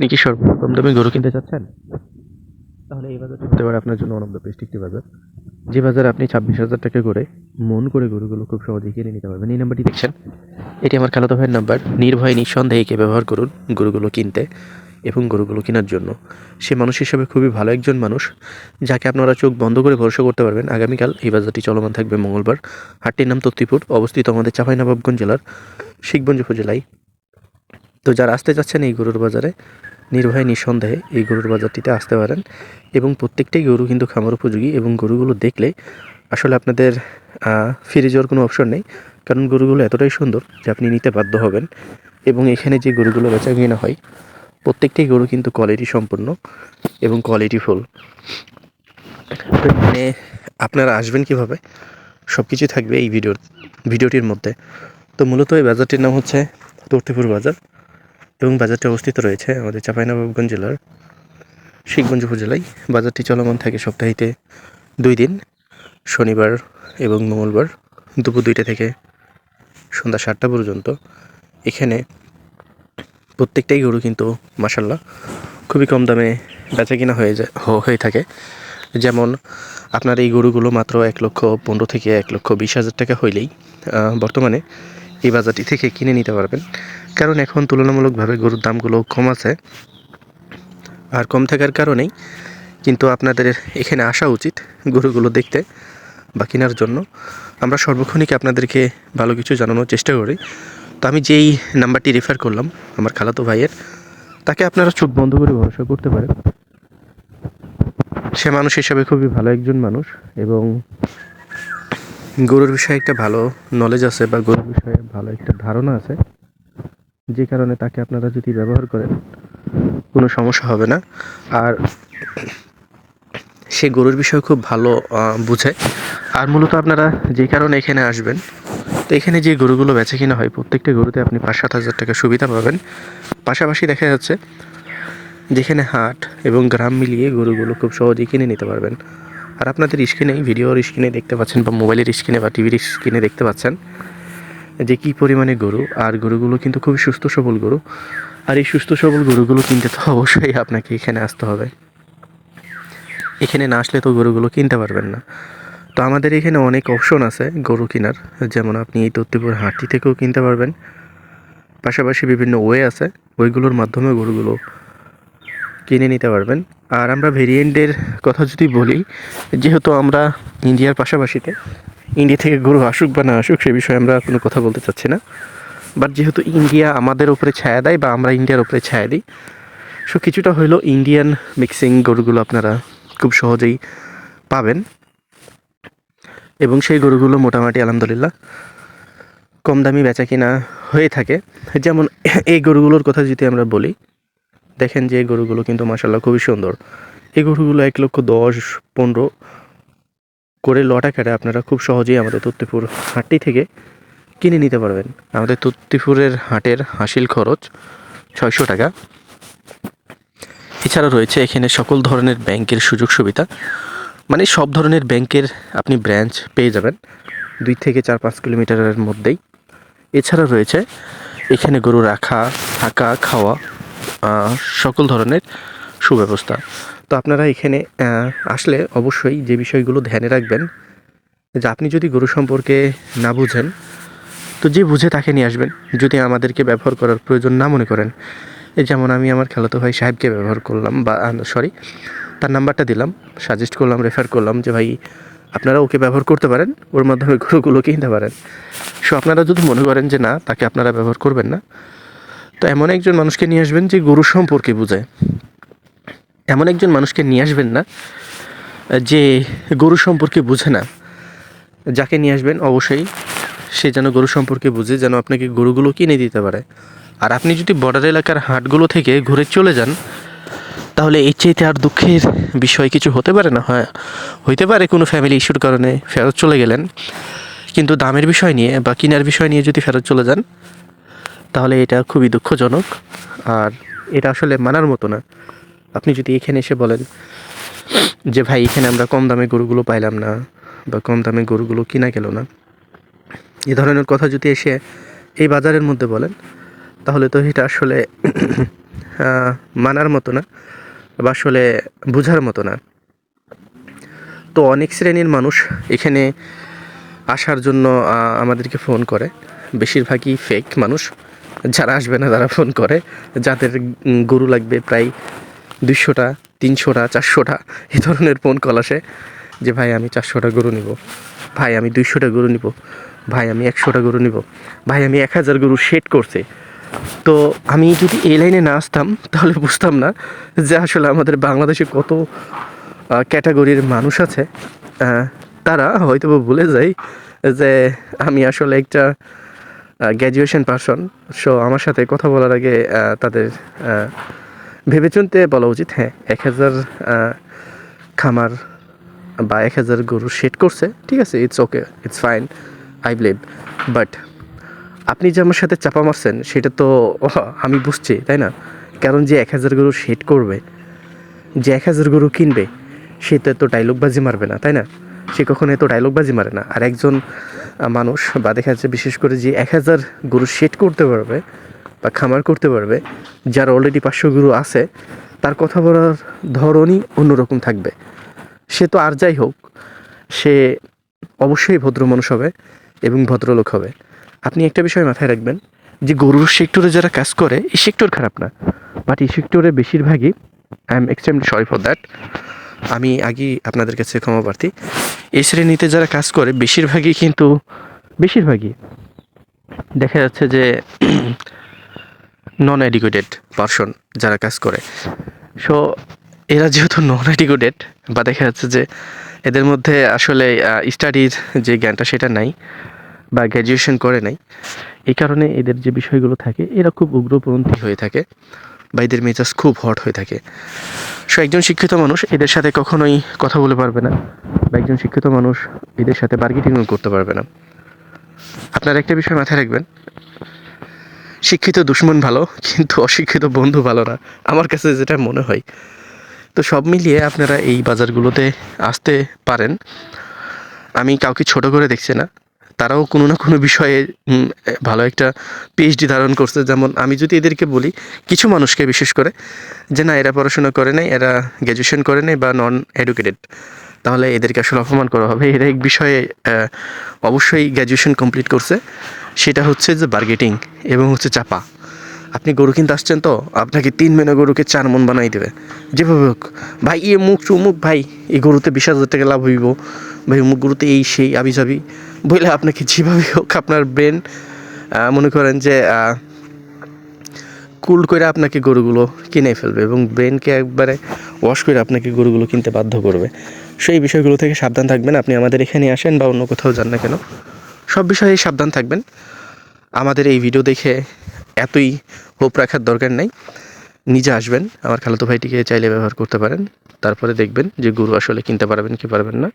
আপনি কি সর্বকম দামে গরু কিনতে চাচ্ছেন? তাহলে এই বাজারটি হতে পারে আপনার জন্য অনন্ত বেস্ট একটি বাজার। যে বাজারে আপনি ছাব্বিশ হাজার টাকা করে মন করে গরুগুলো খুব সহজেই কিনে নিতে পারবেন। এই নাম্বারটি দেখছেন। এটি আমার খালাতো ভাইয়ের নাম্বার। নির্ভয়, নিঃসন্দেহে একে ব্যবহার করুন গরুগুলো কিনতে এবং গরুগুলো কেনার জন্য। সে মানুষ হিসেবে খুবই ভালো একজন মানুষ, যাকে আপনারা চোখ বন্ধ করে ভরসা করতে পারবেন। আগামীকাল এই বাজারটি চলমান থাকবে মঙ্গলবার। হাটটির নাম তক্তিপুর। অবস্থিত আমাদের চাঁপাইনবাবগঞ্জ জেলার শিখগঞ্জ উপজেলায়। তো যারা আসতে চাচ্ছেন এই গরুর বাজারে নির্ভয় নিঃসন্দেহে এই গরুর বাজারটিতে আসতে পারেন এবং প্রত্যেকটাই গরু কিন্তু খামার উপযোগী এবং গরুগুলো দেখলে আসলে আপনাদের ফিরে যাওয়ার কোনো অপশন নেই। কারণ গরুগুলো এতটাই সুন্দর যে আপনি নিতে বাধ্য হবেন এবং এখানে যে গরুগুলো বেচা কেনা হয় প্রত্যেকটাই গরু কিন্তু কোয়ালিটি সম্পূর্ণ এবং কোয়ালিটি ফুল তো এখানে আপনারা আসবেন কীভাবে? সব কিছু থাকবে এই ভিডিওর, ভিডিওটির মধ্যে। তো মূলত এই বাজারটির নাম হচ্ছে তর্তিপুর বাজার। এবং বাজারটি অবস্থিত রয়েছে আমাদের চাঁপাইনবাবগঞ্জ জেলার শিখগঞ্জ উপজেলায়। বাজারটি চলমান থাকে সপ্তাহিতে দুই দিন, শনিবার এবং মঙ্গলবার দুপুর দুইটা থেকে সন্ধ্যা সাতটা পর্যন্ত। এখানে প্রত্যেকটাই গরু কিন্তু মাসাল্লাহ খুবই কম দামে বেচা কিনা হয়ে যায় হয়ে থাকে। যেমন আপনার এই গরুগুলো মাত্র এক লক্ষ পনেরো থেকে এক লক্ষ বিশ হাজার টাকা হইলেই বর্তমানে এই বাজারটি থেকে কিনে নিতে পারবেন। কারণ এখন তুলনামূলকভাবে গরুর দামগুলো কম আছে আর কম থাকার কারণেই কিন্তু আপনাদের এখানে আসা উচিত গরুগুলো দেখতে বা কেনার জন্য। আমরা সর্বক্ষণিক আপনাদেরকে ভালো কিছু জানানোর চেষ্টা করি। তো আমি যেই নাম্বারটি রেফার করলাম, আমার খালাতো ভাইয়ের, তাকে আপনারা চোখ বন্ধ করে ভরসা করতে পারেন। সে মানুষ হিসাবে খুবই ভালো একজন মানুষ এবং গরুর বিষয়ে একটা ভালো নলেজ আছে বা গরুর বিষয়ে ভালো একটা ধারণা আছে। যে কারণে তাকে আপনারা যদি ব্যবহার করেন, কোনো সমস্যা হবে না। আর সে গরুর বিষয়ে খুব ভালো বুঝে। আর মূলত আপনারা যে কারণে এখানে আসবেন, তো এখানে যে গরুগুলো বেচে কিনা হয়, প্রত্যেকটা গরুতে আপনি পাঁচ সাত হাজার টাকা সুবিধা পাবেন। পাশাপাশি দেখা যাচ্ছে, যেখানে হাট এবং গ্রাম মিলিয়ে গরুগুলো খুব সহজেই কিনে নিতে পারবেন। আর আপনাদের স্ক্রিনে ভিডিওর স্ক্রিনে দেখতে পাচ্ছেন বা মোবাইলের স্ক্রিনে বা টিভির স্ক্রিনে দেখতে পাচ্ছেন। যে কী পরিমাণে গরু, আর গরুগুলো কিন্তু খুবই সুস্থ সবল গরু। আর এই সুস্থ সবল গরুগুলো কিনতে তো অবশ্যই আপনাকে এখানে আসতে হবে। এখানে না আসলে তো গরুগুলো কিনতে পারবেন না। তো আমাদের এখানে অনেক অপশন আছে গরু কেনার। যেমন আপনি এই তত্ত্বপুর হাটটি থেকেও কিনতে পারবেন। পাশাপাশি বিভিন্ন ওয়ে আছে, ওইগুলোর মাধ্যমে গরুগুলো কিনে নিতে পারবেন। আর আমরা ভেরিয়েন্টের কথা যদি বলি, যেহেতু আমরা ইন্ডিয়ার পাশাপাশিতে ইন্ডিয়া থেকে গরু আসুক বা না আসুক, সে বিষয়ে আমরা কোনো কথা বলতে চাচ্ছি না। বাট যেহেতু ইন্ডিয়া আমাদের উপরে ছায়া দেয় বা আমরা ইন্ডিয়ার উপরে ছায়া দিই সো কিছুটা হইল ইন্ডিয়ান মিক্সিং গরুগুলো আপনারা খুব সহজেই পাবেন। এবং সেই গরুগুলো মোটামুটি আলহামদুলিল্লাহ কম দামি বেচা কিনা হয়ে থাকে। যেমন এই গরুগুলোর কথা যদি আমরা বলি, দেখেন যে গরুগুলো কিন্তু মাসাল্লাহ খুবই সুন্দর। এই গরুগুলো এক লক্ষ দশ, পনেরো করে লটা কেটে আপনারা খুব সহজেই আমাদের তত্ত্বপুর হাটটি থেকে কিনে নিতে পারবেন। আমাদের তত্ত্বপুরের হাটের হাসিল খরচ ছয়শো টাকা। এছাড়া রয়েছে এখানে সকল ধরনের ব্যাংকের সুযোগ সুবিধা। মানে সব ধরনের ব্যাংকের আপনি ব্রাঞ্চ পেয়ে যাবেন দুই থেকে চার পাঁচ কিলোমিটারের মধ্যেই। এছাড়া রয়েছে এখানে গরু রাখা, থাকা, খাওয়া সকল ধরনের সুব্যবস্থা। তো আপনারা এখানে আসলে অবশ্যই যে বিষয়গুলো ধ্যানে রাখবেন, যে আপনি যদি গরু সম্পর্কে না বুঝেন, তো যে বুঝে তাকে নিয়ে আসবেন, যদি আমাদেরকে ব্যবহার করার প্রয়োজন না মনে করেন। যেমন আমি আমার খেলাতো ভাই সাহেবকে ব্যবহার করলাম, বা সরি তার নাম্বারটা দিলাম সাজেস্ট করলাম রেফার করলাম যে, ভাই, আপনারা ওকে ব্যবহার করতে পারেন, ওর মাধ্যমে গরুগুলো কিনতে পারেন। সো আপনারা যদি মনে করেন যে, না, তাকে আপনারা ব্যবহার করবেন না, তো এমন একজন মানুষকে নিয়ে আসবেন যে গরু সম্পর্কে বুঝে। এমন একজন মানুষকে নিয়ে আসবেন না, যে গরু সম্পর্কে বুঝে না। যাকে নিয়ে আসবেন, অবশ্যই সে যেন গরু সম্পর্কে বুঝে, যেন আপনাকে গরুগুলো কিনে দিতে পারে। আর আপনি যদি বর্ডার এলাকার হাটগুলো থেকে ঘুরে চলে যান, তাহলে এর চাইতে আর দুঃখের বিষয় কিছু হতে পারে না। হয়, হইতে পারে কোনো ফ্যামিলি ইস্যুর কারণে ফেরত চলে গেলেন। কিন্তু দামের বিষয় নিয়ে বা কেনার বিষয় নিয়ে যদি ফেরত চলে যান, তাহলে এটা খুবই দুঃখজনক। আর এটা আসলে মানার মতো না। আপনি যদি এখানে এসে বলেন যে, ভাই, এখানে আমরা কম দামে গরুগুলো পাইলাম না বা কম দামে গরুগুলো কিনা গেল না। এ ধরনের কথা যদি এসে এই বাজারের মধ্যে বলেন, তাহলে তো এটা আসলে মানার মতো না বা আসলে বোঝার মতো না। তো অনেক শ্রেণির মানুষ এখানে আসার জন্য আমাদেরকে ফোন করে। বেশিরভাগই ফেক মানুষ। যারা আসবে না, তারা ফোন করে। যাদের গরু লাগবে প্রায় দুইশোটা, তিনশোটা, চারশোটা এ ধরনের ফোন কল আসে যে, ভাই, আমি চারশোটা গরু নিব। ভাই, আমি দুইশোটা গরু নিব। ভাই, আমি একশোটা গরু নিব। ভাই, আমি এক হাজার গরু শেড করছে। তো আমি যদি এই লাইনে না আসতাম, তাহলে বুঝতাম না যে, আসলে আমাদের বাংলাদেশে কত ক্যাটাগরির মানুষ আছে। তারা হয়তো বা ভুলে যায় যে, আমি আসলে একটা গ্র্যাজুয়েশন পারসন সো আমার সাথে কথা বলার আগে তাদের ভেবেচিন্তে বলা উচিত হ্যাঁ এক হাজার খামার বা এক হাজার গরু শেড করছে, ঠিক আছে it's okay it's fine I believe but আপনি যে আমার সাথে চাপা মারছেন, সেটা তো, আমি বুঝছি, তাই না? কারণ যে এক হাজার গরু শেড করবে, যে এক হাজার গরু কিনবে, সে তো এত ডায়লগবাজি মারবে না, তাই না? সে কখনো এত ডায়লগবাজি মারে না। আর একজন মানুষ, বা দেখা যাচ্ছে বিশেষ করে যে এক হাজার গরু শেড করতে পারবে বা খামার করতে পারবে, যার অলরেডি পাঁচশো গরু আছে, তার কথা বলার ধরনই অন্যরকম থাকবে। সে তো আর যাই হোক, সে অবশ্যই ভদ্র মানুষ হবে এবং ভদ্রলোক হবে। আপনি একটা বিষয় মাথায় রাখবেন যে গরুর সেক্টরে যারা কাজ করে, এই সেক্টর খারাপ না। বাট এই সেক্টরে বেশিরভাগই I am extremely sorry for that আমি আগেই আপনাদের কাছে ক্ষমা প্রার্থী, এই শ্রেণীতে যারা কাজ করে, বেশিরভাগই কিন্তু, বেশিরভাগই দেখা যাচ্ছে যে নন এডুকেটেড পারসন যারা কাজ করে। সো এরা যেহেতু নন এডুকেটেড বা দেখা যাচ্ছে যে এদের মধ্যে আসলে স্টাডির যে জ্ঞানটা সেটা নাই, বা গ্র্যাজুয়েশন করে নাই, এই কারণে এদের যে বিষয়গুলো থাকে, এরা খুব উগ্রপন্থী হয়ে থাকে, বা এদের মেজাজ খুব হট হয়ে থাকে। সো একজন শিক্ষিত মানুষ এদের সাথে কখনোই কথা বলে পারবে না, বা একজন শিক্ষিত মানুষ এদের সাথে বার্গেটিংও করতে পারবে না। আপনার একটা বিষয় মাথায় রাখবেন শিক্ষিত দুশ্মন ভালো, কিন্তু অশিক্ষিত বন্ধু ভালো না, আমার কাছে যেটা মনে হয়। তো সব মিলিয়ে আপনারা এই বাজারগুলোতে আসতে পারেন। আমি কাউকে ছোট করে দেখছি না, তারাও কোনো না কোনো বিষয়ে ভালো একটা পিএইচডি ধারণ করছে। যেমন আমি যদি এদেরকে বলি, কিছু মানুষকে বিশেষ করে, যে না, এরা পড়াশোনা করে নাই, এরা গ্র্যাজুয়েশন করে নাই বা নন এডুকেটেড তাহলে এদেরকে আসলে অপমান করা হবে। এরা এক বিষয়ে অবশ্যই গ্র্যাজুয়েশন কমপ্লিট করছে। সেটা হচ্ছে যে বার্গেটিং এবং হচ্ছে চাপা। আপনি গরু কিনতে আসছেন তো, আপনাকে তিন মেনে গরুকে চার মন বানাই দেবে। যেভাবে হোক, ভাই এ মুখ চুমুক ভাই, এই গরুতে বিশ হাজার টাকা লাভ হইব। ভাই, অমুক গরুতে এই সেই আবি যাবি বলে আপনাকে যেভাবে হোক আপনার ব্রেন মনে করেন যে কুল করে আপনাকে গরুগুলো কিনে ফেলবে এবং ব্রেনকে একবারে ওয়াশ করে আপনাকে গরুগুলো কিনতে বাধ্য করবে। সেই বিষয়গুলো থেকে সাবধান থাকবেন। আপনি আমাদের এখানে আসেন বা অন্য কোথাও যান না কেন। সব বিষয়ে সাবধান থাকবেন। আমাদের এই ভিডিও দেখে এতই হোপ রাখার দরকার নাই। নিজে আসবেন। আমার খালাতো ভাইটিকে চাইলে ব্যবহার করতে পারেন। তারপরে দেখবেন যে গরু আসলে কিনতে পারবেন কি পারবেন না।